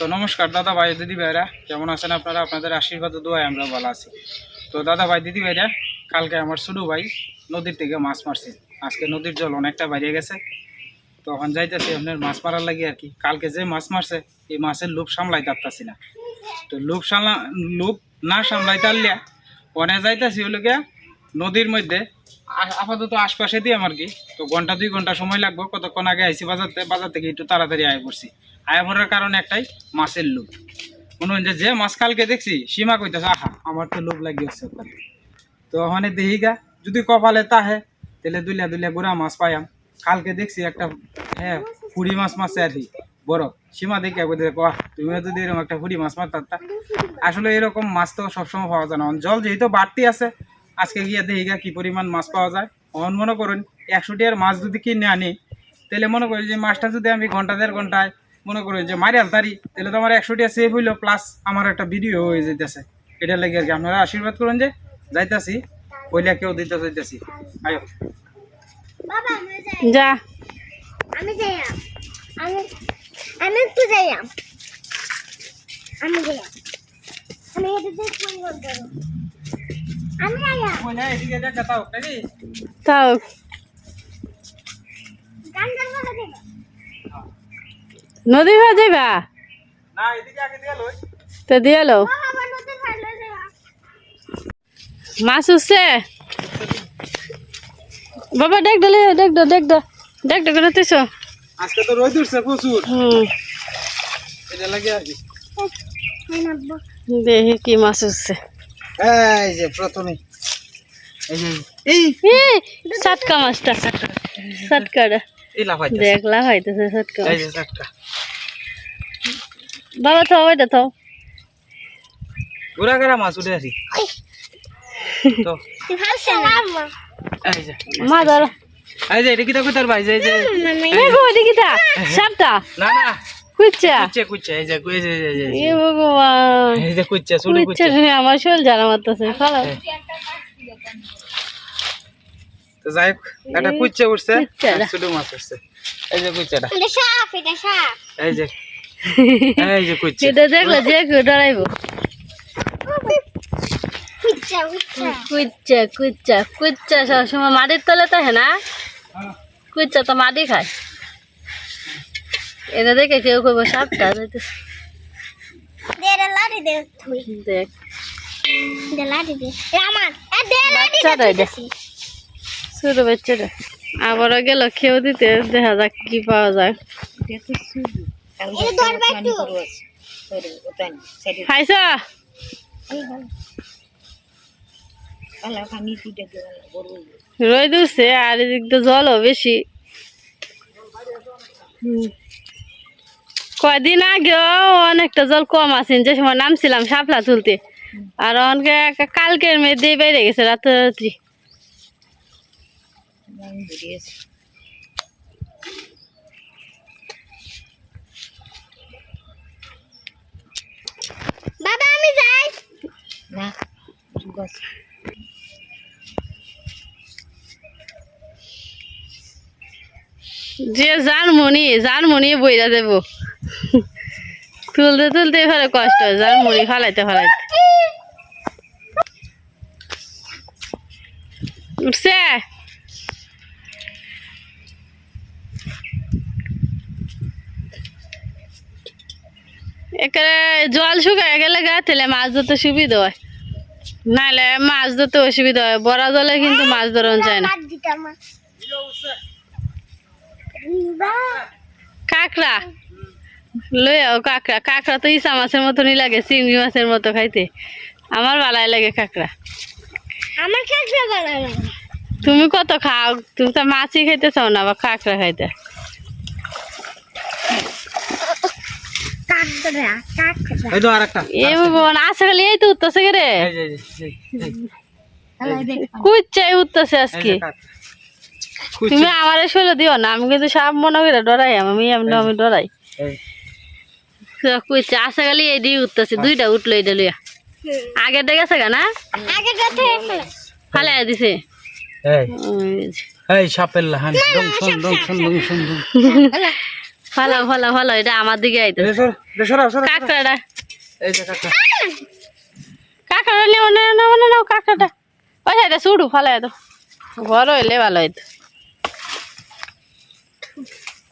তো নমস্কার, দাদা ভাই, দিদি ভাইরা, কেমন আছেন আপনারা? আপনাদের আশীর্বাদ দোয়ায় আমরা ভালো আছি। তো দাদা ভাই, দিদি ভাইরা, কালকে আমার ছোটো ভাই নদীর থেকে মাছ মারছে। আজকে নদীর জল অনেকটা বাড়িয়ে গেছে। তখন যাইতেছি আপনার মাছ মারার লাগে আর কি। কালকে যে মাছ মারছে, এই মাছের লোভ সামলাই পারতাছি না। তো লোভ সামলা, লোভ না সামলাইতে পারলে পনে যাইতেছি হলো গিয়া নদীর মধ্যে আপাতত আশপাশে দিয়ে আমার কি, তো ঘণ্টা দুই ঘণ্টা সময় লাগবে। কতক্ষণ আগে আইসি বাজার থেকে বাজার থেকে একটু তাড়াতাড়ি আয় পড়ছি। আয় পড়ার কারণ একটাই মাছের লোভ। মনে হয় যে মাছ কালকে দেখছি সীমা কইতেছে আহা আমার তো লোভ লাগিয়েছে তো ওখানে দেখি গা যদি কপালে তাহে তাহলে দুলিয়া দুলিয়া গুড়া মাছ পাইয়াম। কালকে দেখছি একটা হ্যাঁ পুরি মাছ মারছে আর কি বড়। সীমা দেখে দেখো "আহ, তুমিও যদি এরকম একটা পুরি মাছ মারতা আসলে এরকম মাছ তো সবসময় পাওয়া যায় না। জল যেহেতু বাড়তি আছে আজকে গিয়ে দেখি গা কি পরিমাণ মাছ পাওয়া যায়। অন মনে করুন একশো টিয়ার মাছ যদি কিনে আনি তাহলে মনে করি যে মাছটা যদি আমি ঘণ্টা দেড় ঘন্টায় মনে করি যে মারি আলতারি তাহলে তো আমার একশো টিয়া সেভ হইল প্লাস আমার একটা ভিডিও হয়ে যেতেছে এটা লেগে আর কি আপনারা আশীর্বাদ করুন যে যাইতাছি ওইলা কেউ দিতে যাইতেছি। আয়ো। যা। আমি আমি। আমি একটু আমি। আমি এটাতে পরিবর্তন করব আমি এদিকে তাও নাকি? তাও। গান গান বলে দেব? নদী হয়ে যাইবা? না এদিকে আগে দিয়ে লই। তো দিয়ে লো মাছ উঠছে? বাবা দেখ ডলে দেখ দো দেখ দো দেখ দো করে তুইছো। আজকে তো রোদ উঠছে প্রচুর। হুম। এটা লাগে আর কি দেখি কি মাছ উঠছে। এই যে প্রথমে। এই যে এই এই সাতকা মাছটা। সাতকাটা। এই এই যে বাবা তো ওইটা তো ঘোরা ঘোরা মাছ উঠে আসি। তো। তুই ভাবছ না এই যে। মা ধরো। এই যে এটা কি দেখো তোর ভাই যে এই যে। এ গো এদিকে তা সাপটা। না না। কুচ্চা কুচ্ছে কুচ্ছে এই যে এই যে এই যে, এ ভগবান। এই যে কুচ্ছে শুরু কুচ্চা শুনে আমার শোল মারতেছে। খারাপ। তো যাই হোক একটা কুচ্ছে উঠছে ছোট মাছ উঠছে। এই যে কুচ্ছেটা এটা সাপ এটা সাপ এই যে এই যে কুচ্ছে এটা দেখলে যে কেউ ডরাইবো। কুচ্চা কুচ্চা কুচ্চা কুচ্চা কুচ্চা সবসময় মাটির তলে থাকে না। কুচ্চা তো মাটি খায়। এটা দেখে কেউ করব সাপটা যাইতেছে। দে রে লাড়ি দে তুই। দেখ। ছোট বাচ্চাটা আবারও গেল খেয়েও দিতে দেখা যাক কি পাওয়া যায়। খাইছ? রই দুছে আর এদিক তো জলও বেশি। কয়দিন আগেও অনেকটা জল কম আছে যে সময় নামছিলাম শাপলা তুলতে। আর অনেকে কালকের মেয়ে দিয়ে বেড়ে গেছে রাত্রি যে জানমনি জানমনি বইরা দেব। তুলতে তুলতে ফেলে কষ্ট হয় জানমনি ফালাইতে ফালাইতে। উঠছে। একেবারে জল শুকায় গেলে গা তেলে মাছ ধরতে সুবিধা হয়। নাহলে মাছ ধরতে অসুবিধা হয়। বড় জলে কিন্তু মাছ ধরন যায় না। কাঁকড়া। লই আও কাঁকড়া। কাঁকড়া তো ইসা মাছের মতনই লাগে চিংড়ি মাছের মতো খাইতে। আমার ভালাই লাগে কাঁকড়া। আমার কাছে ভালো লাগে তুমি কত খাও? তুমি তো মাছই খাইতে চাও না বা কাঁকড়া খাইতে কাকড়া কাকড়া এই তো আরেকটা। এ ভগবান আছে খালি এই তো উঠতেছে কে রে? কুচ্চাই উঠতেছে আজকে। কুচ্ছে, তুমি আমার শৈল দিও না আমি কিন্তু সাপ মনে করে ডরাই আমি এমনি আমি ডরাই। কুচ্চা আছে খালি এই দিয়ে উঠতেছে দুইটা উঠল এটা লইয়া। আগের দিকে আছে না? ফালাই দিছে। এই। সাপের লাহান দং শুন দং ভালো ভালো ভালো এটা আমার দিকে আইতে। কাঁকড়াটা কাঁকড়া নিয়ে মনে মনে নাও কাঁকড়াটা ওই এটা শুরু ভালো তো হইলে ভালো হইতো।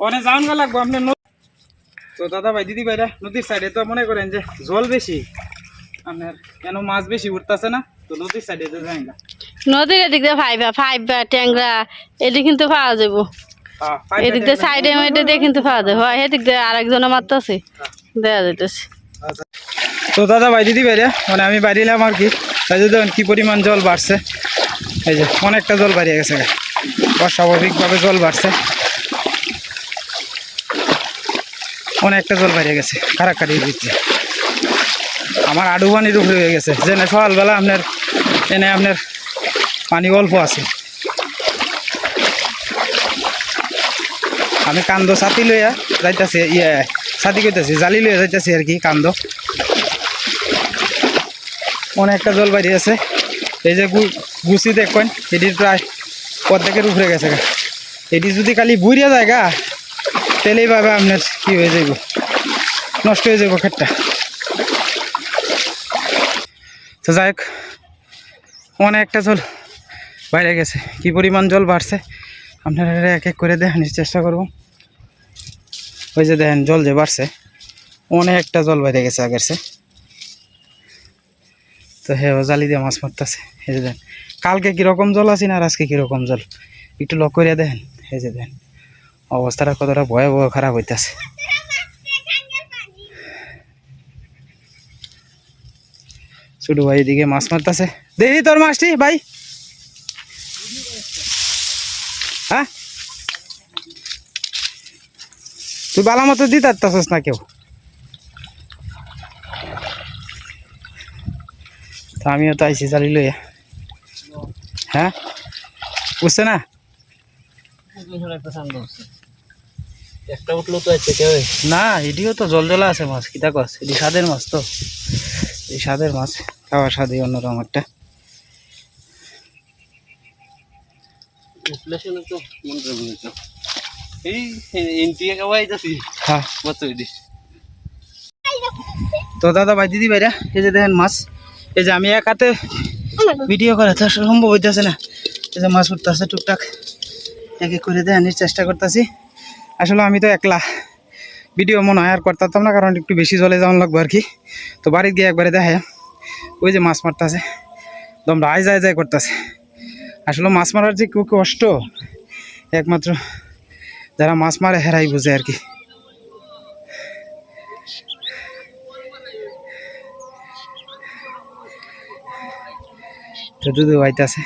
অনেক যাওয়ান গা লাগবো আপনার ন- তো দাদা ভাই দিদি ভাইরা নদীর সাইডে তো মনে করেন যে জল বেশি। আপনার কেন মাছ বেশি উঠতেছে না? তো নদীর সাইডে তো যাই না। নদীর এদিক দিয়ে ফাইবা ফাইবা ট্যাংরা এদিক কিন্তু পাওয়া যাব এদিক দিয়ে সাইডে মেডে দিয়ে কিন্তু পাওয়া যাবে হয় এদিক দিয়ে আরেকজনে মারতেছে দেয়া যাইতেছে। তো দাদা ভাই দিদি ভাইরা মানে আমি বাড়িলাম আর কি। তাই যে দেখুন কি পরিমাণ জল বাড়ছে। এই যে অনেকটা জল বাড়িয়ে গেছে। অস্বাভাবিকভাবে জল বাড়ছে। অনেকটা জল বাড়িয়ে গেছে কারাকারির ভিতরে আমার আডু পানির উপরে হয়ে গেছে। যে না সকালবেলা আপনার এনে আপনার পানি অল্প আছে। আমি কান্দ, ছাতি লইয়া যাইতাছি ইয়ে ছাতি কইতাছি, জালি লইয়া যাইতাছি আর কি, কান্দ। অনেকটা জল বাড়ি আছে। এই যে গুছি দেখবেন এটির প্রায় অর্ধেকের উপরে গেছে। এটি যদি খালি বুড়িয়া যায় গা, তাহলে এইভাবে আপনার কি হয়ে যাইব? নষ্ট হয়ে যাব ক্ষেতটা। তো যাই হোক, অনেকটা জল বাইরে গেছে। কি পরিমাণ জল বাড়ছে? আপনারা এক এক করে দেখানোর চেষ্টা করব। ওই যে দেখেন, জল যে বাড়ছে, অনেকটা জল বাইরে গেছে আগের সে তো হ্যাঁ জালি দিয়ে মাছ মারতেছে। এই যে দেখেন, কালকে কীরকম জল আছে না আর আজকে কীরকম জল? একটু লক করিয়া দেখেন। এই যে দেখেন, অবস্থাটা কতটা ভয়াবহ খারাপ হইতাছে। ছোট ভাই এদিকে মাছ মারতেছে। দেখি তোর মাছটি, ভাই। হ্যাঁ? তুই বালা মতো দিতে পারতাছিস না কেউ। তো আমিও তো আইসি চালি লইয়া। হ্যাঁ? বুঝছে না? একটা উঠল তো আছে কেউ? না এটিও তো জল জলা আছে মাছ কিতা কস? এটি স্বাদের মাছ তো। এই স্বাদের মাছ খাওয়ার স্বাদই অন্যরকম একটা। ইনফ্লেশনে তো বুঝেছ। এই আইতাছি হ্যাঁ। দিস। তো দাদা ভাই দিদি ভাইরা এই যে দেখেন মাছ এই যে আমি এক হাতে ভিডিও করা তো সম্ভব হইতেছে না। এই যে মাছ উঠতেছে টুকটাক এক এক করে দেখানোর চেষ্টা করতেছি। আসলে আমি তো একলা ভিডিও মনে হয় আর করতাম না কারণ একটু বেশি জলে যাওয়ান লাগবে আর কি। তো বাড়িতে গিয়ে একবারে দেখায় ওই যে মাছ মারতেছে। দম রায় যায় যায় করতেছে। আসলে মাছ মারার যে খুব কষ্ট একমাত্র যারা মাছ মারে হেরাই বুঝে আর কি। তো দুধু আইতাছে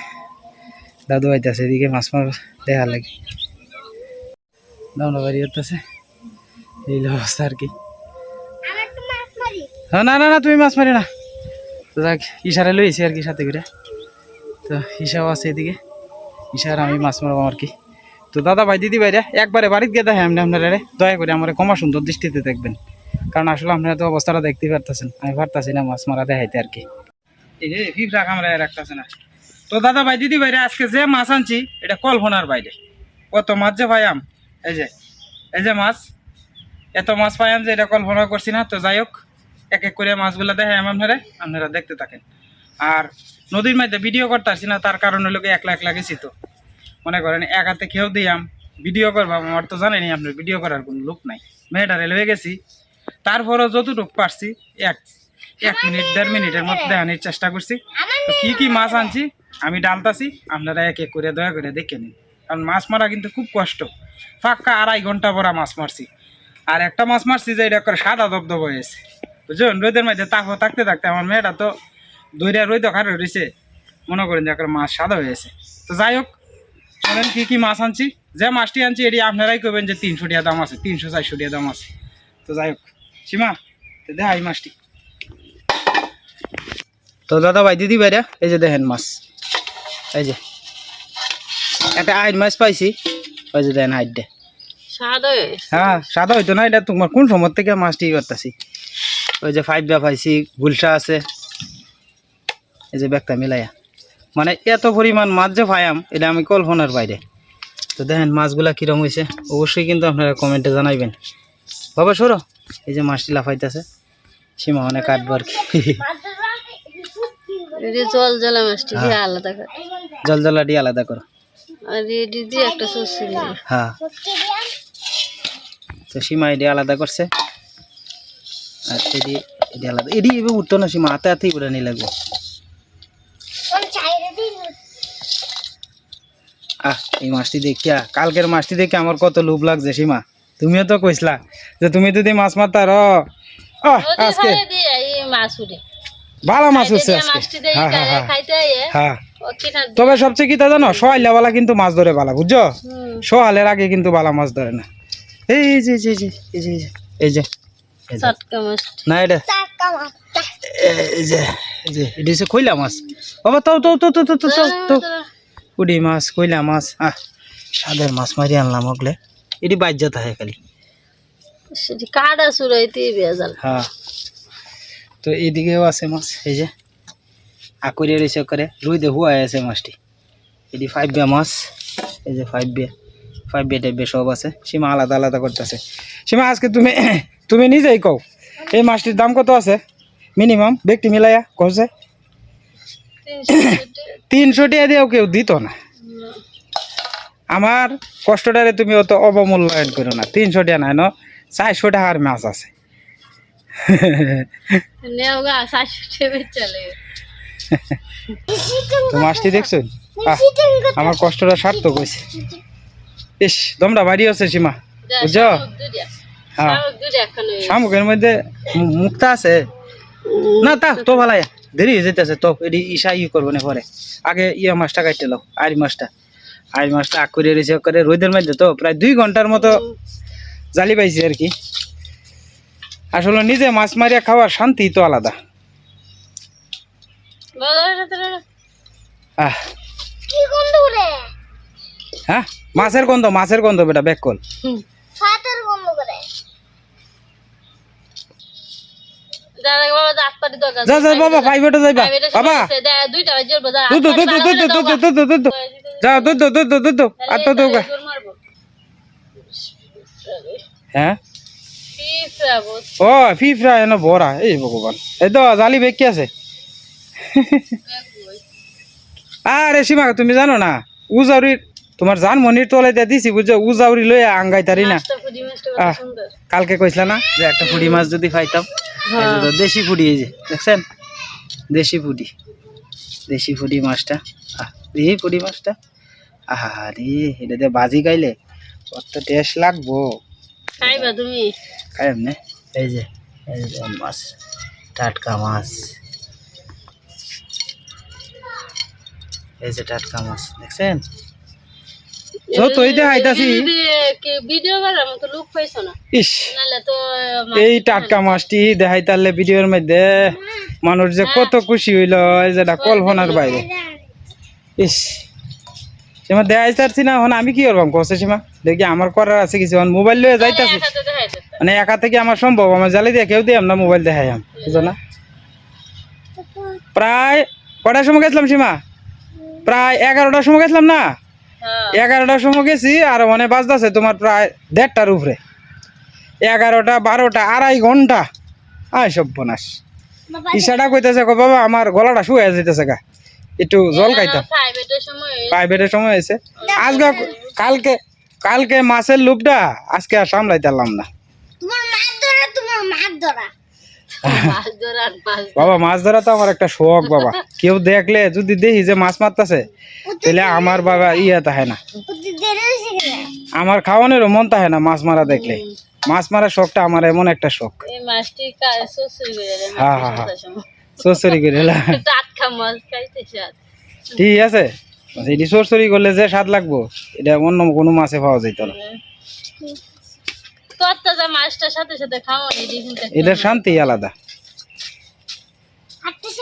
দাদু আইতাছে এদিকে মাছ মার দেখা লাগে। দামনা বাড়ি হতেছে এই অবস্থা আর কি। হ্যাঁ না না না তুমি মাছ মারি না। তো ইশারে লইছি আর কি সাথে করে। তো ইশাও আছে এদিকে। ইশার আমি মাছ মারবো আর কি। তো দাদা ভাই, দিদি ভাইরা একবারে বাড়িতে গিয়ে দেখে আমি আপনারা দয়া করে আমার কমা সুন্দর দৃষ্টিতে দেখবেন। কারণ আসলে আপনারা তো অবস্থাটা দেখতে পারতেছেন, আমি পারতাছি না মাছ মারা দেখাইতে আর কি। এই যে রাখতেছে না। তো দাদা ভাই, দিদি ভাইরা আজকে যে মাছ আনছি, এটা কল্পনার বাইরে। কত মাছ যে ভাইয়াম এই যে এই যে মাছ। এত মাছ পাইয়াম যে এটা কল্পনা করছি না। তো যাই হোক, এক এক করে মাছগুলো দেখাই আমি আপনারা আপনারা দেখতে থাকেন। আর নদীর মধ্যে ভিডিও করতে পারছি না, তার কারণ হলো একলা একলা গেছি তো। মনে করেন, এক হাতে খেয়েও দিয়াম, ভিডিও করবাম আমার তো জানেনি আপনার ভিডিও করার কোনো লোক নাই। মেয়েটা রেলওয়ে গেছি, তারপরও যতটুকু পারছি, এক এক মিনিট, দেড় মিনিটের মধ্যে দেখানোর চেষ্টা করছি। তো কী কী মাছ আনছি, আমি ডালতাছি, আপনারা এক এক করে দয়া করে দেখে নিন। কারণ মাছ মারা কিন্তু খুব কষ্ট। ফাঁকা আড়াই ঘণ্টা পরা মাছ মারছি। আর একটা মাছ মারছি যে এটা করে সাদা দবদব হয়েছে। বুঝলেন রোদের মধ্যে তাপ থাকতে থাকতে আমার মেয়েটা তো দইরা রোদ খারে রয়েছে মনে করেন যে একটা মাছ সাদা হয়েছে তো যাই হোক বলেন কী কী মাছ আনছি। যে মাছটি আনছি এটি আপনারাই করবেন যে তিনশো টাকা দাম আছে তিনশো চারশো টাকা দাম আছে। তো যাই হোক সীমা তো দেখা এই মাছটি। তো দাদা ভাই দিদি ভাইরা এই যে দেখেন মাছ। এই যে একটা আইন মাছ পাইছি। ওই যে দেখেন হাইটটা। স্বাদ হ্যাঁ সাদা হইতো না এটা তোমার কোন সময় থেকে মাছটি করতেছি। ওই যে ফাইভ বা পাইছি গুলশা আছে। এই যে ব্যাগটা মিলাইয়া। মানে এত পরিমাণ মাছ যে পাইয়াম এটা আমি কল্পনার বাইরে। তো দেখেন মাছগুলা কীরকম হয়েছে অবশ্যই কিন্তু আপনারা কমেন্টে জানাইবেন। বাবা সরো। এই যে মাছটি লাফাইতেছে সীমা অনেক কাটবো আর কি জল জ্বালা মাছটি দিয়ে আলাদা করে। জল আলাদা করো। আর এটি দিয়ে একটা হ্যাঁ। তো সীমা এটি আলাদা করছে। আর এটি এটি আলাদা। এটি এবার উঠতো না সীমা হাতে হাতেই নিয়ে লাগবো কোন চাইরে দিন আহ এই মাছটি দেখিয়া কালকের মাছটি দেখে আমার কত লোভ লাগছে সীমা। তুমিও তো কইসলা যে তুমি যদি মাছ মারতার আহ আজকে ভালো মাছ উঠছে হ্যাঁ হ্যাঁ হ্যাঁ। হ্যাঁ। তবে সবচেয়ে কি তা জানো? সোয়াইলাওয়ালা কিন্তু মাছ ধরে ভালো বুঝছ? হুম। সোয়ালের আগে কিন্তু ভালো মাছ ধরে না। এই যে এই যে এই যে এই যে এই যে এই যে চটকা মাছ। না এটা চাকা মাছ। এই যে এই যে এটা হচ্ছে কইলা মাছ। বাবা তো তো তো তো তো তো কুড়ি মাছ কইলা মাছ আহ সাদের মাছ মারি আনলাম ওগুলো। এটি বাজ্যা থাকে খালি। কাটা চুরাইতে বেজাল হ্যাঁ। তো এইদিকেও আছে মাছ এই যে আকুরিয়া রয়েছে করে রুই দে হুয়া আছে মাছটি। এটি ফাইভ বিয়া মাছ এই যে ফাইভ বিয়া ফাইভ বিয়া টাইপ সব আছে। সীমা আলাদা আলাদা করতেছে। সীমা আজকে তুমি তুমি নিজেই কও এই মাছটির দাম কত আছে? মিনিমাম ব্যক্তি মিলাইয়া কছে তিনশো টাকা দিয়েও কেউ দিত না। আমার কষ্টটারে তুমি অত অবমূল্যায়ন করো না। তিনশো টাকা নাই ন চারশো টাকার মাছ আছে। তো মাছটি দেখছ? আমার কষ্টটা সার্থক হয়েছে। ইস দমটা বাড়ি আছে সীমা বুঝছ? হ্যাঁ। শামুকের মধ্যে মুক্তা আছে। না তা তো ভালাই। দেরি হয়ে যেতেছে তো এটি ইসা ই করব না পরে। আগে ইয়া মাছটা কাটতে লাও আড়ি মাছটা আড়ি মাছটা আগ করে রেসে করে রোদের মধ্যে তো প্রায় দুই ঘণ্টার মতো জালি পাইছি আর কি। আসলে নিজে মাছ মারিয়া খাওয়ার শান্তি তো আলাদা। হ্যাঁ? মাছের গন্ধ মাছের গন্ধ বেটা ব্যাক কল যা যা বাবা প্রাইভেটে যাইবা। বাবা। দুইটা বাজে যা দুধ দুধ দুধ দুধ দুধ দুধ যা দুধ দুধ দুধ দুধ আর তো দুধ হ্যাঁ? ও ফিফরা এনে ভরা এই ভগবান। এই তো জালি বেগ কি আছে। আরে সীমা তুমি জানো না উজাউরি তোমার জান মনির তলে দিয়ে দিছি বুঝছ? উজাউরি লয়ে আঙ্গাই তারি না কালকে কইসলা না যে একটা ফুড়ি মাছ যদি খাইতাম দেশি ফুডি এই যে দেখছেন? দেশি ফুডি দেশি ফুডি মাছটা। এই ফুডি মাছটা। আহা রে এটা দিয়ে বাজি গাইলে কত টেস্ট লাগবো। খাইবা তুমি। এই যে এই যে মাছ টাটকা মাছ। এই যে টাটকা মাছ দেখছেন? যত এই দেখাইতাছি ভিডিও করার মতো লুক পাইছো না ইস। তো এই টাটকা মাছটি দেখাই তাহলে ভিডিওর মধ্যে মানুষ যে কত খুশি হইল যেটা কল্পনার বাইরে। ইস। সীমা দেখাই না এখন আমি কি করবাম? কষে সীমা দেখি আমার করার আছে কিছু মোবাইল লয়ে যাইতাছি। মানে একা থেকে আমার সম্ভব? আমার জালি দিয়ে কেউ দিয়ে আমরা মোবাইল দেখাই আম বুঝো না? প্রায় কটার সময় গেছিলাম সীমা? প্রায় এগারোটার সময় গেছিলাম না? হ্যাঁ এগারোটার সময় গেছি আর মানে বাজতেছে তোমার প্রায় দেড়টার উপরে। এগারোটা বারোটা আড়াই ঘণ্টা। আয় সব বনাস ইশাটা কইতেছে কো বাবা আমার গলাটা শুয়ে যেতেছে গা। একটু জল খাইতাম। প্রাইভেটের সময় হয়েছে। আজকে কালকে কালকে মাছের লুপটা আজকে আর সামলাইতে পারলাম না। তোমার মাছ ধরা তোমার মাছ বাবা মাছ ধরা তো আমার একটা শখ বাবা। কেউ দেখলে যদি দেখি যে মাছ মারতেছে তাহলে আমার বাবা ইয়ে তাহে না। আমার খাওয়ানোরও মন তাহে না মাছ মারা দেখলে। মাছ মারার শখটা আমার এমন একটা শখ। হ্যাঁ, হ্যাঁ, হ্যাঁ। সরসরি করে ঠিক আছে। এটি সরসরি করলে যে স্বাদ লাগবো এটা অন্য কোনো মাছে পাওয়া যেত না। তরতাজা মাছটার সাথে সাথে খাওয়া এটার শান্তি আলাদা।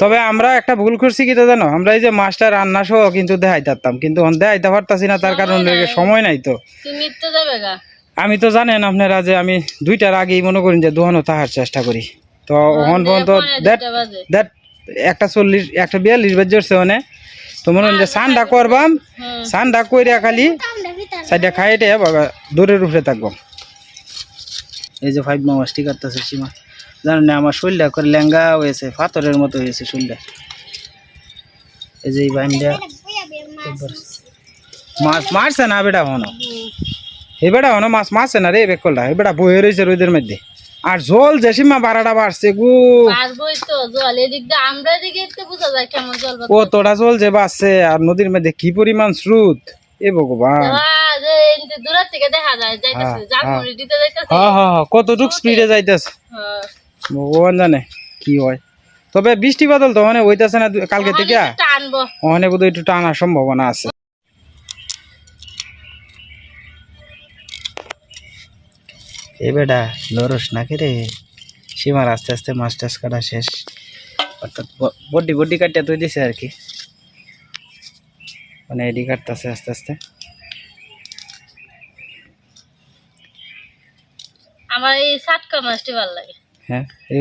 তবে আমরা একটা ভুল করছি কি তো জানো? আমরা এই যে মাছটা রান্না সহ কিন্তু দেখাই থাকতাম কিন্তু দেখাইতে পারতাছি না তার কারণ সময় নাই। তো। তুমি তো যাবে গা। আমি তো জানেন আপনারা যে আমি দুইটার আগেই মনে করেন যে দোহানো তাহার চেষ্টা করি। তো ওখান পর্যন্ত দেখ দুটা বাজে। দেখ একটা চল্লিশ একটা বিয়াল্লিশ বাজ যাচ্ছে মানে। তো মনে হয় যে সানডা করবাম হুম সানডা কইরা খালি সাইডে খাইটে বাবা দূরের উপরে থাকব। এই যে ফাইভ মাস ঠিক আছে সীমা। জানেন না আমার শরীরটা করে ল্যাঙ্গা হয়েছে পাথরের মতো হয়েছে শরীরটা। এই যে এই বাইনটা মাছ মারছে না বেটা হনো এই বেটা হনো মাছ মারছে না রে বেকলটা এই বেটা বয়ে রয়েছে রোদের মধ্যে। আর জল যে সীমা বারাটা বাড়ছে গু। ও তোরা জল যে বাড়ছে আর নদীর মধ্যে কি পরিমাণ স্রোত। এ ভগবান। যে এমনি দূরের থেকে দেখা যায় যাইতেছে হ্যাঁ, দিতে যাইতেছে। হ্যাঁ হ্যাঁ কতটুক স্পিডে যাইতেছে। ভগবান জানে কি হয়। তবে বৃষ্টি বাদল তো মানে হইতাছে না কালকে থেকে? টানবো। ওখানে বোধহয় একটু টানার সম্ভাবনা আছে। এ বেটা লরস না কে রে? সীমার আস্তে আস্তে মাছ টাছ কাটা শেষ। অর্থাৎ ব- বড্ডি বড্ডি কাটতে তুই দিছে আর কি। মানে এডি কাটতেছে আস্তে আস্তে। আমার এই সাতকা মাছটি ভালো লাগে। হ্যাঁ এই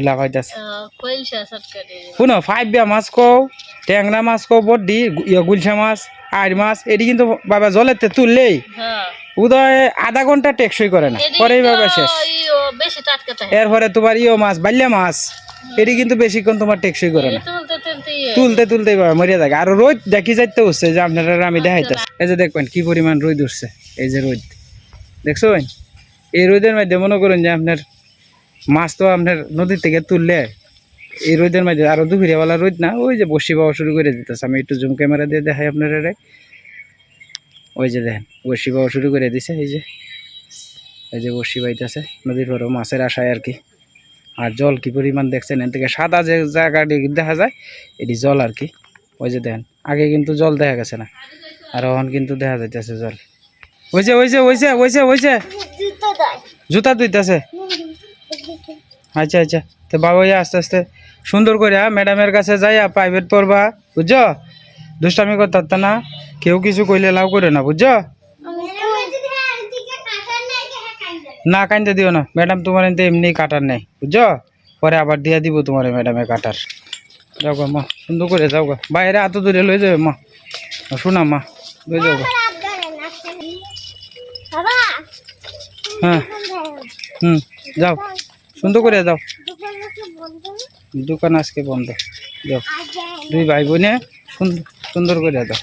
শুনো ফাইভ বিয়া মাছ কও ট্যাংরা মাছ কও বড্ডি গু- গুলশা মাছ মাছ এটি কিন্তু বাবা জলেতে তুললেই হ্যাঁ। উদয় আধা ঘণ্টা টেকসই করে না পরেই বাবা শেষ। বেশি টাটকা থাকে। এরপরে তোমার ইয়ো মাছ বাল্যা মাছ এটি কিন্তু বেশিক্ষণ তোমার টেকসই করে না। তুলতে তুলতে মরিয়া থাকে। আর রোদ দেখি যাইতে হচ্ছে যে আপনারা আমি দেখাইতে এই যে দেখবেন কি পরিমাণ রোদ উঠছে এই যে রোদ। দেখছ? এই রোদের মধ্যে মনে করুন যে আপনার মাছ তো আপনার নদীর থেকে তুললে এই রোদের মধ্যে আরও দুপুরিয়াওয়ালা রোদ না, ওই যে বসি পাওয়া শুরু করে দিতেছে। আমি একটু জুম ক্যামেরা দিয়ে দেখাই আপনার। ওই যে দেখেন, বসি পাওয়া শুরু করে দিছে, এই যে এই যে বসি পাইতেছে নদীর পরে মাছের আশায় আর কি। আর জল কি পরিমাণ দেখছেন? এর থেকে সাদা যে জায়গাটি দেখা যায়, এটি জল আর কি। ওই যে দেখেন, আগে কিন্তু জল দেখা গেছে না, আর এখন কিন্তু দেখা যাইতেছে জল। ওইছে ওইছে ওইছে ওইছে ওইছে জুতো ধুইতেছে। আচ্ছা আচ্ছা। তো বাবা ইয়া আস্তে আস্তে সুন্দর করে ম্যাডামের কাছে যাইয়া প্রাইভেট পড়বা বুঝছ? দুষ্টামি করতে না কেউ কিছু কইলে লাভ করে না বুঝছ? না কাইন্দে দিও না। ম্যাডাম তোমার এনতে এমনি কাটার নেই বুঝছ? পরে আবার দিয়া দিব তোমার ম্যাডামে কাটার। যাও গা মা সুন্দর করে যাও গা। বাইরে এত দূরে লই যাবে মা। শোনা মা লই যাও হ্যাঁ। হুম, যাও। সুন্দর করে যাও। দোকান আজকে বন্ধ। যাও। দুই ভাই বোনে সুন্দর করে দাও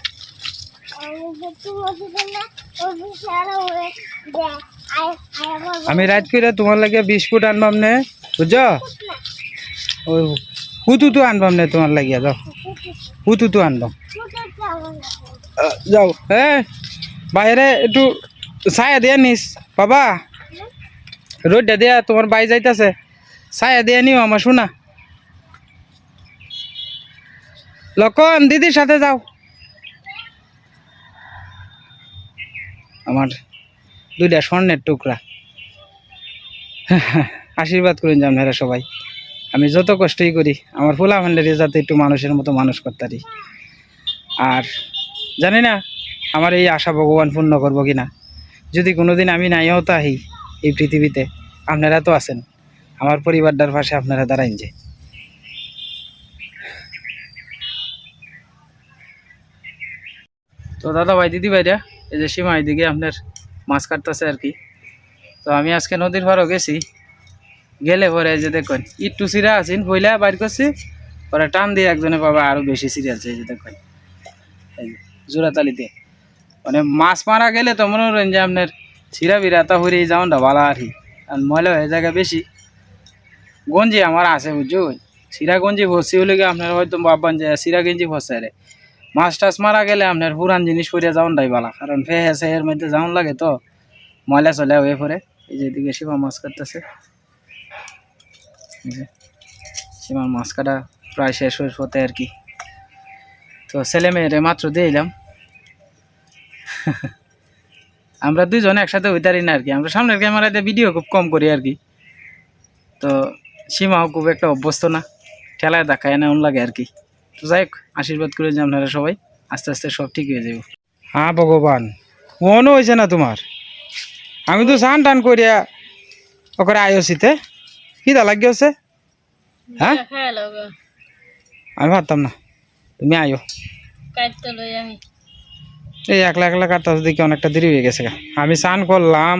আমি রাত করে তোমার লাগে বিস্কুট আনবাম নে, বুঝছ? ওই হুতু তো আনবাম নে তোমার লাগিয়া, যাও। হুতু আনবাম। যাও। হ্যাঁ বাইরে একটু ছায়া দিয়া নিস, বাবা। রোডটা দিয়া তোমার বাই যাইতাছে। ছায়া দিয়া নিও আমার শোনা লক্ষণ দিদির সাথে যাও। আমার দুইটা স্বর্ণের টুকরা। আশীর্বাদ করুন আপনারা সবাই। আমি যত কষ্টই করি, আমার ফুলা ভান্ডারি যাতে একটু মানুষের মতো মানুষ করতারি আর জানি না, আমার এই আশা ভগবান পূর্ণ করব কিনা। যদি কোনোদিন আমি নাইও তাহি এই পৃথিবীতে, আপনারা তো আছেন। আমার পরিবারটার পাশে আপনারা দাঁড়াইন যে। তো দাদা ভাই, দিদি ভাইরা, এই যে সীমা এদিকে আপনার মাছ কাটতেছে আর কি। তো আমি আজকে নদীর পাড়ও গেছি। গেলে পরে যে দেখুন একটু সিরা আছেন পয়লা বাইর করছি। পরে টান দিয়ে একজনে পাবা আরও বেশি সিরা আছে এই যে দেখুন জোড়াতালিতে মানে মাছ মারা গেলে তো মনে করেন যে আপনার সিরা বিরা তা হরে যাওয়ানটা ভালো আর কি। আর ময়লা হয়ে জায়গা বেশি। গঞ্জি আমার আছে, বুঝছ? সিরা গঞ্জি ভরছি হলে আপনার হয়তো ভাববেন যে সিরা গঞ্জি ভরছে রে মাছ টাছ মারা গেলে আপনার পুরান জিনিস পরে যাওয়ানটাই ভালো। কারণ ফেহে সেহের মধ্যে যাওয়ান লাগে তো, ময়লা চলে হয়ে পড়ে। এই যে এদিকে সীমা মাছ কাটতেছে। সীমার মাছ কাটা প্রায় শেষ হয়ে হতে আর কি। তো ছেলে মেয়েরে মাত্র দিয়ে এলাম। আমরা দুইজন একসাথে হইতারি না আর কি। আমরা সামনের ক্যামেরাতে ভিডিও খুব কম করি আর কি। তো সীমাও খুব একটা অভ্যস্ত না। ঠেলায় দেখায় না লাগে আর কি। তো যাই হোক আশীর্বাদ করে যে আপনারা সবাই আস্তে আস্তে সব ঠিক হয়ে যাবে। হ্যাঁ ভগবান। মনও হয়েছে না তোমার। আমি তো স্নান টান করিয়া ওখানে আয়োসিতে কি দা লাগিয়েছে। হ্যাঁ? হ্যাঁ আমি ভাবতাম না তুমি আয়ো কাটতে লই আমি। এই একলা একলা কাটতে দেখি অনেকটা দেরি হয়ে গেছে গা। আমি স্নান করলাম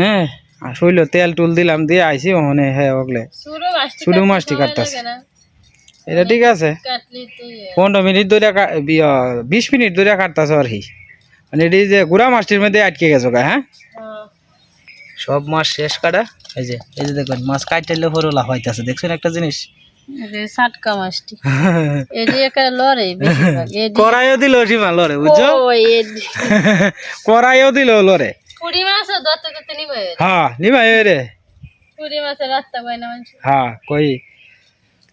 হ্যাঁ আর শৈল তেল টুল দিলাম দিয়ে আইসি ওখানে হ্যাঁ ওগলে। শুধু মাছটি কাটতাছে এটা ঠিক আছে। পনেরো মিনিট ধরে বিশ মিনিট ধরে কাটতাছ আর কি। মানে এটি যে গুড়া মাছটির মধ্যে আটকে গেছো গা, হ্যাঁ? সব মাছ শেষ কাটা। এই যে এই যে দেখুন মাছ কাটলে পরে লাভ হইতাছে। দেখছেন একটা জিনিস? সাটকা মাছটি। দিল সীমা লরে বুঝছ? দিল লরে পুরি হ্যাঁ রে পুরি মাছের রাস্তা পায় না হ্যাঁ কই।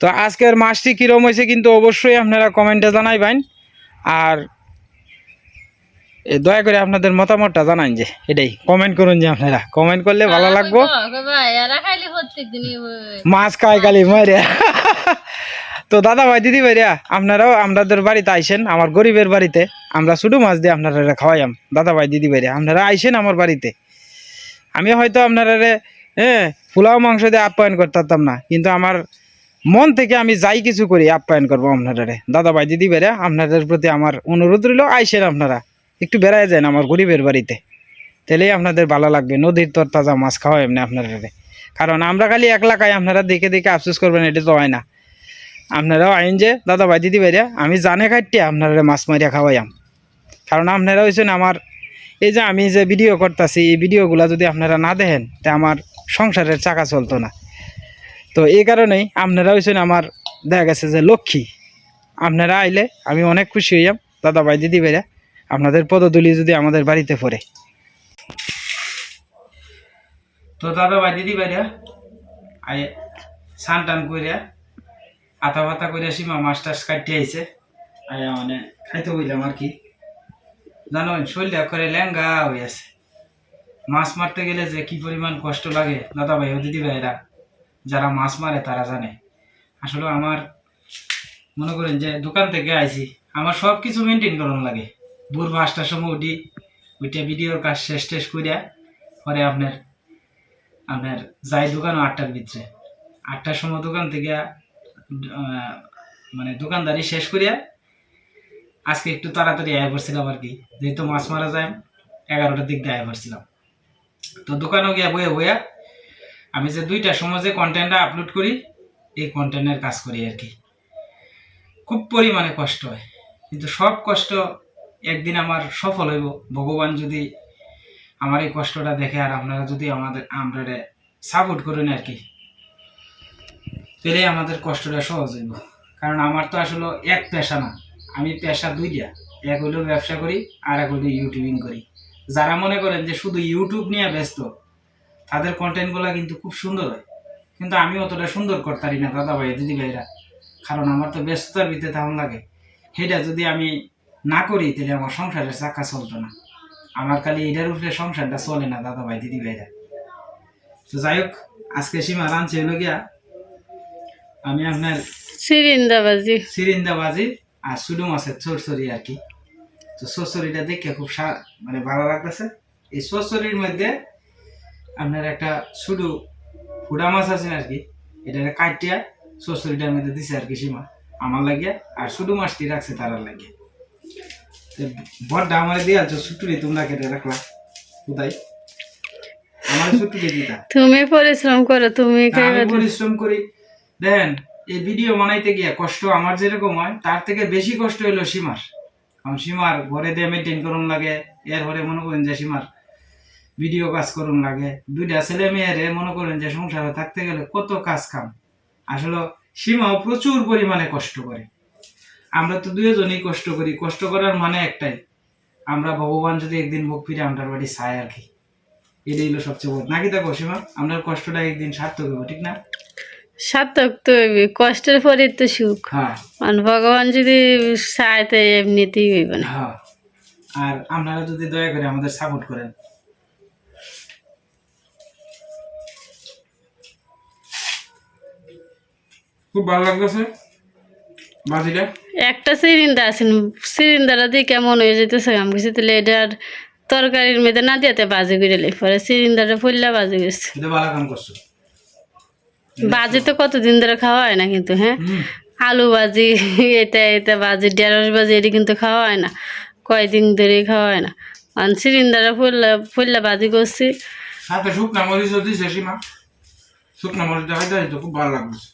তো আজকের মাছটি কিরম হয়েছে কিন্তু অবশ্যই আপনারা কমেন্টে জানাইবেন। আর দয়া করে আপনাদের মতামতটা জানান যে এটাই। কমেন্ট করুন যে আপনারা। কমেন্ট করলে ভালো লাগবো। মাছ খায় কালি মারে তো দাদা ভাই দিদি ভাইরা আপনারাও আপনাদের বাড়িতে আইসেন আমার গরিবের বাড়িতে। আমরা শুধু মাছ দিয়ে আপনারা খাওয়াইম দাদা ভাই দিদি ভাইরা আপনারা আইসেন আমার বাড়িতে। আমি হয়তো আপনারা হ্যাঁ পোলাও মাংস দিয়ে আপ্যায়ন করতাম না। কিন্তু আমার মন থেকে আমি যাই কিছু করি আপ্যায়ন করব আপনারা দাদা ভাই দিদি ভাইরা আপনাদের প্রতি আমার অনুরোধ রইল আইসেন আপনারা। একটু বেড়ায় যান আমার গরিবের বাড়িতে। তাহলেই আপনাদের ভালো লাগবে। নদীর তর তাজা মাছ খাওয়া এমনি আপনারা কারণ আমরা খালি একলা খাই, আপনারা দেখে দেখে আফসোস করবেন, এটা তো হয় না। আপনারাও আইন যে, দাদা ভাই, দিদি ভাইরা, আমি জানে কাটতে আপনারা মাছ মারিয়া খাওয়াইয়াম। কারণ আপনারা হয়েছেন আমার, এই যে আমি যে ভিডিও করতেছি, এই ভিডিওগুলো যদি আপনারা না দেখেন, তা আমার সংসারের চাকা চলতো না। তো এই কারণেই আপনারা হয়েছেন আমার, দেখা গেছে যে লক্ষ্মী। আপনারা আইলে আমি অনেক খুশি হইয়াম, দাদা ভাই, দিদি ভাইরা। আপনাদের পদতুলি যদি আমাদের বাড়িতে পড়ে। তো দাদা ভাই, দিদি ভাইরা সান টান কইরা আতা পাতা কইরা সীমা মাছ টাছ কাটতে আইছে। আয়া মানে খাইতে বললাম আর কি। জানো, শরীরটা করে ল্যাঙ্গা হয়ে আছে। মাছ মারতে গেলে যে কি পরিমাণ কষ্ট লাগে, দাদা ভাই ও দিদি ভাইরা, যারা মাছ মারে তারা জানে। আসলে আমার, মনে করেন যে দোকান থেকে আইছি, আমার সব কিছু মেনটেন করানো লাগে। ভোর পাঁচটার সময় উঠি ওইটা ভিডিওর কাজ শেষ টেস করিয়া পরে আপনার আপনার যাই দোকান আটটার ভিতরে। আটটার সময় দোকান থেকে মানে দোকানদারি শেষ করিয়া আজকে একটু তাড়াতাড়ি আয় করছিলাম আর কি। যেহেতু মাছ মারা যায়, এগারোটার দিক দিয়ে আয় করছিলাম তো দোকানেও গিয়া বইয়া বইয়া আমি যে দুইটার সময় যে কন্টেন্টটা আপলোড করি, এই কন্টেন্টের কাজ করি আর কি। খুব পরিমাণে কষ্ট হয়। কিন্তু সব কষ্ট একদিন আমার সফল হইব। ভগবান যদি আমার এই কষ্টটা দেখে আর আপনারা যদি আমাদের আমরা সাপোর্ট করেন আর কি তাহলে আমাদের কষ্টটা সহজ হইব। কারণ আমার তো আসলে এক পেশা না, আমি পেশা দুইটা। এক হইল ব্যবসা করি, আর এক হইল ইউটিউবিং করি। যারা মনে করেন যে শুধু ইউটিউব নিয়ে ব্যস্ত, তাদের কন্টেন্টগুলো কিন্তু খুব সুন্দর হয়। কিন্তু আমি অতটা সুন্দর করতারি না, দাদা ভাই, দিদি ভাইরা। কারণ আমার তো ব্যস্ততার ভিতরে তেমন লাগে। সেটা যদি আমি না করি তাহলে আমার সংসারের চাকা চলতো না। আমার খালি এটার উপরে সংসারটা চলে না দাদা ভাই দিদি ভাইরা তো যাই হোক আজকে সীমা রাঁধছে হলো গিয়া। আমি আপনার সিরিন্দাবাজি। সিরিন্দা বাজি আর সুডু মাছের চরচরি আর কি। তো চরচরিটা দেখে খুব মানে ভালো লাগতেছে। এই চরচরির মধ্যে আপনার একটা সুডু ফুডা মাছ আছে আর কি এটা কাটিয়া চরচরিটার মধ্যে দিছে আর কি সীমা আমার লাগিয়া। আর সুডু মাছটি রাখছে তারার লাগিয়া। বড়টা আমার দিয়ে আলছো সুটুরি তোমরা কেটে রাখলা। কোথায় আমার সুটুরি দিতা। তুমি পরিশ্রম করো তুমি পরিশ্রম করি। দেখেন এই ভিডিও বানাইতে গিয়ে কষ্ট আমার যেরকম হয় তার থেকে বেশি কষ্ট হইল সীমার। কারণ সীমার ঘরে দিয়ে মেনটেন করুন লাগে এর ঘরে মনে করেন যে সীমার ভিডিও কাজ করুন লাগে। দুইটা ছেলে মেয়েরে মনে করেন যে সংসারে থাকতে গেলে কত কাজ কাম আসলে সীমাও প্রচুর পরিমাণে কষ্ট করে। আমরা তো দুজনেই কষ্ট করি। কষ্ট করার মানে একটাই। আমরা ভগবান যদি একদিন মুখ ফিরে আমরা বাড়ি চাই আর কি এটাই হলো সবচেয়ে বড়। নাকি দেখো সীমা আমরা কষ্টটা একদিন সার্থক হব ঠিক না? সার্থক তো হইবে কষ্টের পরে তো সুখ। হ্যাঁ। মানে ভগবান যদি চায় তো এমনিতেই হইব না। হ্যাঁ। আর আপনারা যদি দয়া করে আমাদের সাপোর্ট করেন। খুব ভালো লাগতেছে বাজিটা একটা সিরিন্দা আছেন সিরিন্দাটা দিয়ে কেমন হয়ে যেতেছে? আমি কিছু তাহলে এটার তরকারির মেয়েদের না দিয়াতে বাজে করে লাই। পরে সিরিন্দাটা ফুললা বাজে গেছে। বাজে তো কতদিন ধরে খাওয়া হয় না কিন্তু হ্যাঁ? আলু ভাজি এটা এটা ভাজি ঢেঁড়স ভাজি এটি কিন্তু খাওয়া হয় না। কয়দিন ধরে খাওয়া হয় না। আর সিলিন্ডারে ফুললা ফুললা ভাজি করছি। সাথে শুকনা মরিচও দিছে সীমা। শুকনা মরিচ দেখা যায় তো খুব ভালো লাগছে